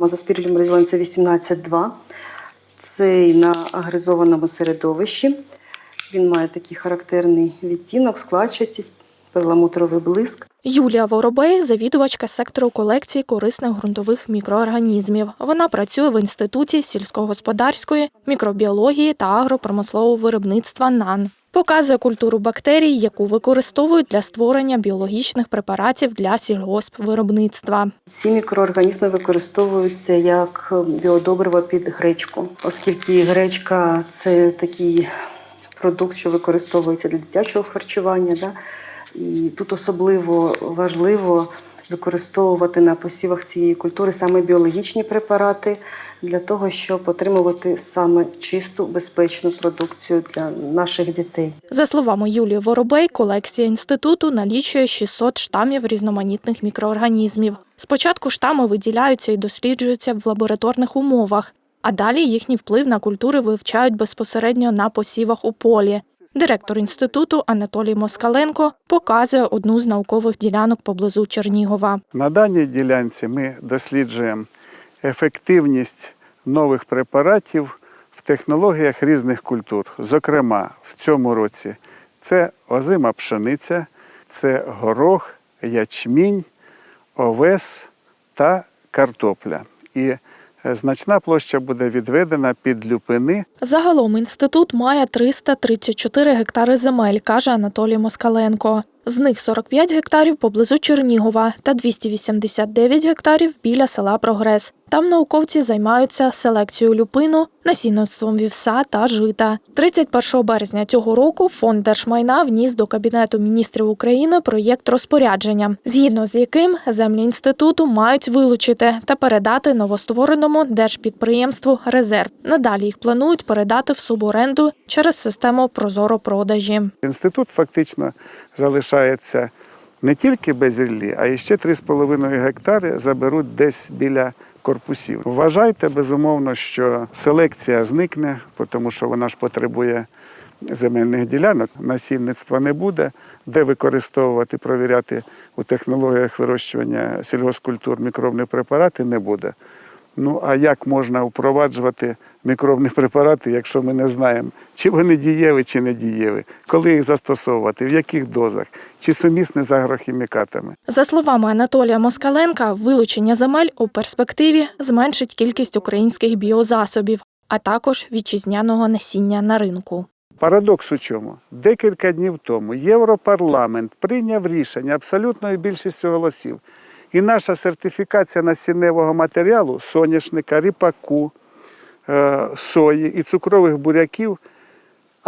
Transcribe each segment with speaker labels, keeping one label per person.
Speaker 1: Мазоспірілюм резилен це 18,2. Цей на агризованому середовищі. Він має такий характерний відтінок, складчатість, перламутровий блиск.
Speaker 2: Юлія Воробей завідувачка сектору колекції корисних ґрунтових мікроорганізмів. Вона працює в інституті сільськогосподарської мікробіології та агропромислового виробництва НАН. Показує культуру бактерій, яку використовують для створення біологічних препаратів для сільгоспвиробництва.
Speaker 1: Ці мікроорганізми використовуються як біодобриво під гречку, оскільки гречка це такий продукт, що використовується для дитячого харчування. Да? І тут особливо важливо використовувати на посівах цієї культури саме біологічні препарати для того, щоб отримувати саме чисту безпечну продукцію для наших дітей.
Speaker 2: За словами Юлії Воробей, колекція інституту налічує 600 штамів різноманітних мікроорганізмів. Спочатку штами виділяються і досліджуються в лабораторних умовах, а далі їхній вплив на культури вивчають безпосередньо на посівах у полі. Директор інституту Анатолій Москаленко показує одну з наукових ділянок поблизу Чернігова.
Speaker 3: На даній ділянці ми досліджуємо ефективність нових препаратів в технологіях різних культур. Зокрема, в цьому році це озима пшениця, це горох, ячмінь, овес та картопля. І значна площа буде відведена під люпини
Speaker 2: Загалом інститут має 334 гектари земель, каже Анатолій Москаленко. З них 45 гектарів поблизу Чернігова та 289 гектарів біля села Прогрес. Там науковці займаються селекцією люпину, насінництвом вівса та жита. 31 березня цього року фонд держмайна вніс до Кабінету міністрів України проєкт розпорядження, згідно з яким землі інституту мають вилучити та передати новоствореному держпідприємству резерв. Надалі їх планують передати в суборенду через систему Прозоро-продажі.
Speaker 3: Інститут фактично залишається не тільки без ріллі, а ще 3,5 гектари заберуть десь біля корпусів. Вважайте безумовно, що селекція зникне, тому що вона ж потребує земельних ділянок, насінництва не буде, де використовувати, провіряти у технологіях вирощування сільгоспкультур мікробні препарати не буде. Ну а як можна впроваджувати мікробні препарати, якщо ми не знаємо, чи вони дієві, чи не дієві, коли їх застосовувати, в яких дозах, чи сумісні з агрохімікатами?
Speaker 2: За словами Анатолія Москаленка, вилучення земель у перспективі зменшить кількість українських біозасобів, а також вітчизняного насіння на ринку.
Speaker 3: Парадокс у чому? Декілька днів тому Європарламент прийняв рішення абсолютною більшістю голосів. І наша сертифікація насінневого матеріалу соняшника, ріпаку, сої і цукрових буряків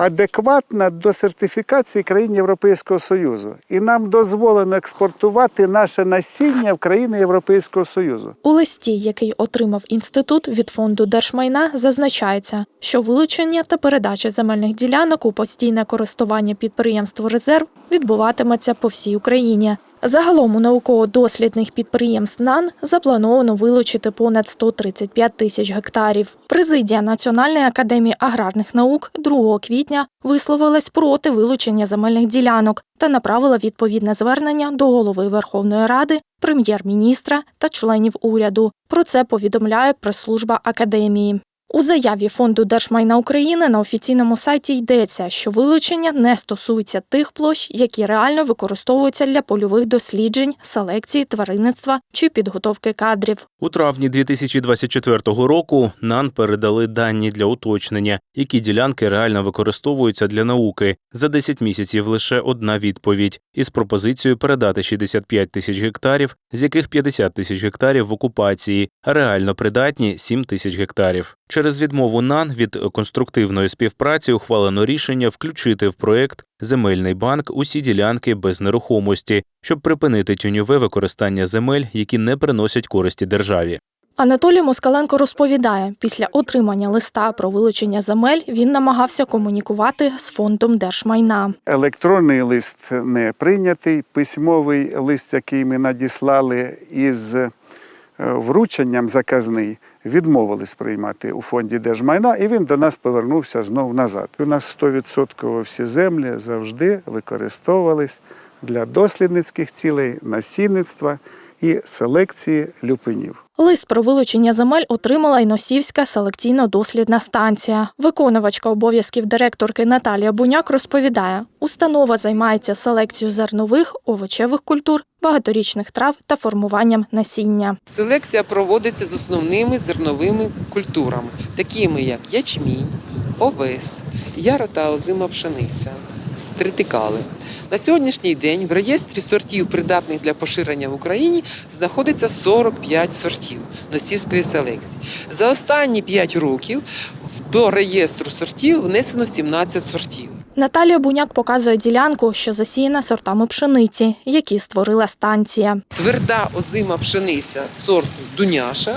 Speaker 3: адекватна до сертифікації країн Європейського Союзу. І нам дозволено експортувати наше насіння в країни Європейського Союзу.
Speaker 2: У листі, який отримав інститут від фонду держмайна, зазначається, що вилучення та передача земельних ділянок у постійне користування підприємству резерв відбуватиметься по всій Україні. Загалом у науково-дослідних підприємств НАН заплановано вилучити понад 135 тисяч гектарів. Президія Національної академії аграрних наук 2 квітня висловилась проти вилучення земельних ділянок та направила відповідне звернення до голови Верховної Ради, прем'єр-міністра та членів уряду. Про це повідомляє прес-служба академії. У заяві фонду держмайна України на офіційному сайті йдеться, що вилучення не стосується тих площ, які реально використовуються для польових досліджень, селекції, тваринництва чи підготовки кадрів.
Speaker 4: У травні 2024 року НАН передали дані для уточнення, які ділянки реально використовуються для науки. За 10 місяців лише одна відповідь із пропозицією передати 65 тисяч гектарів, з яких 50 тисяч гектарів в окупації, а реально придатні 7 тисяч гектарів. Через відмову НАН від конструктивної співпраці ухвалено рішення включити в проект земельний банк усі ділянки без нерухомості, щоб припинити тюньове використання земель, які не приносять користі державі.
Speaker 2: Анатолій Москаленко розповідає, після отримання листа про вилучення земель він намагався комунікувати з фондом держмайна.
Speaker 3: Електронний лист не прийнятий. Письмовий лист, який ми надіслали із е, врученням заказний, відмовились приймати у фонді держмайна, і він до нас повернувся знову назад. У нас 100% всі землі завжди використовувались для дослідницьких цілей, насінництва і селекції люпинів.
Speaker 2: Лист про вилучення земель отримала й Носівська селекційно-дослідна станція. Виконувачка обов'язків директорки Наталія Буняк розповідає, установа займається селекцією зернових, овочевих культур, багаторічних трав та формуванням насіння.
Speaker 5: Селекція проводиться з основними зерновими культурами, такими як ячмінь, овес, яро та озима пшениця, тритикали. На сьогоднішній день в реєстрі сортів, придатних для поширення в Україні, знаходиться 45 сортів носівської селекції. За останні 5 років до реєстру сортів внесено 17 сортів.
Speaker 2: Наталія Буняк показує ділянку, що засіяна сортами пшениці, які створила станція.
Speaker 5: Тверда озима пшениця сорту Дуняша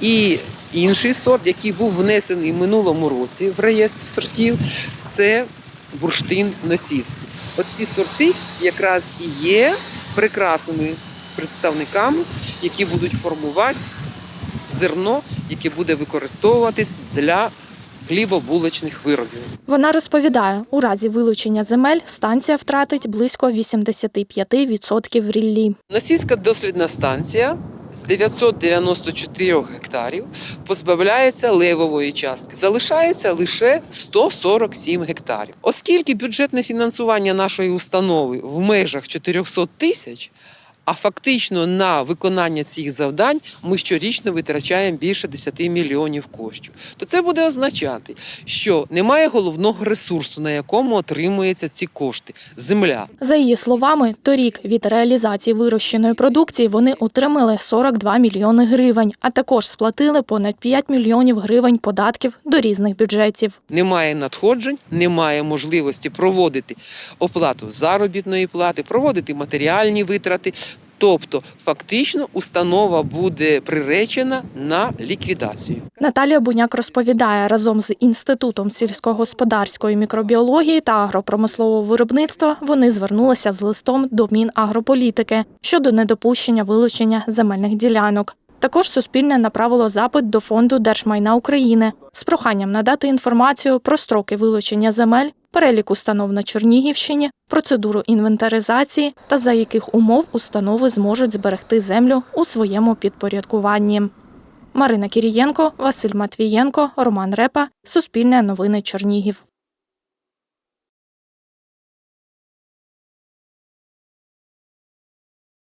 Speaker 5: і інший сорт, який був внесений в минулому році в реєстр сортів, це бурштин Носівський. От ці сорти якраз і є прекрасними представниками, які будуть формувати зерно, яке буде використовуватись для хлібобулочних виробів.
Speaker 2: Вона розповідає, у разі вилучення земель станція втратить близько 85% ріллі.
Speaker 5: Носівська дослідна станція з 994 гектарів позбавляється левової частки. Залишається лише 147 гектарів. Оскільки бюджетне фінансування нашої установи в межах 400 тисяч, а фактично на виконання цих завдань ми щорічно витрачаємо більше 10 мільйонів коштів, то це буде означати, що немає головного ресурсу, на якому отримуються ці кошти земля.
Speaker 2: За її словами, торік від реалізації вирощеної продукції вони отримали 42 мільйони гривень, а також сплатили понад 5 мільйонів гривень податків до різних бюджетів.
Speaker 5: немає надходжень, немає можливості проводити оплату заробітної плати, проводити матеріальні витрати. Тобто, фактично, установа буде приречена на ліквідацію.
Speaker 2: Наталія Буняк розповідає, разом з інститутом сільськогосподарської мікробіології та агропромислового виробництва вони звернулися з листом до Мінагрополітики щодо недопущення вилучення земельних ділянок. Також Суспільне направило запит до фонду Держмайна України з проханням надати інформацію про строки вилучення земель, перелік установ на Чернігівщині, процедуру інвентаризації та за яких умов установи зможуть зберегти землю у своєму підпорядкуванні. Марина Кірієнко, Василь Матвієнко, Роман Репа, Суспільне новини Чернігів.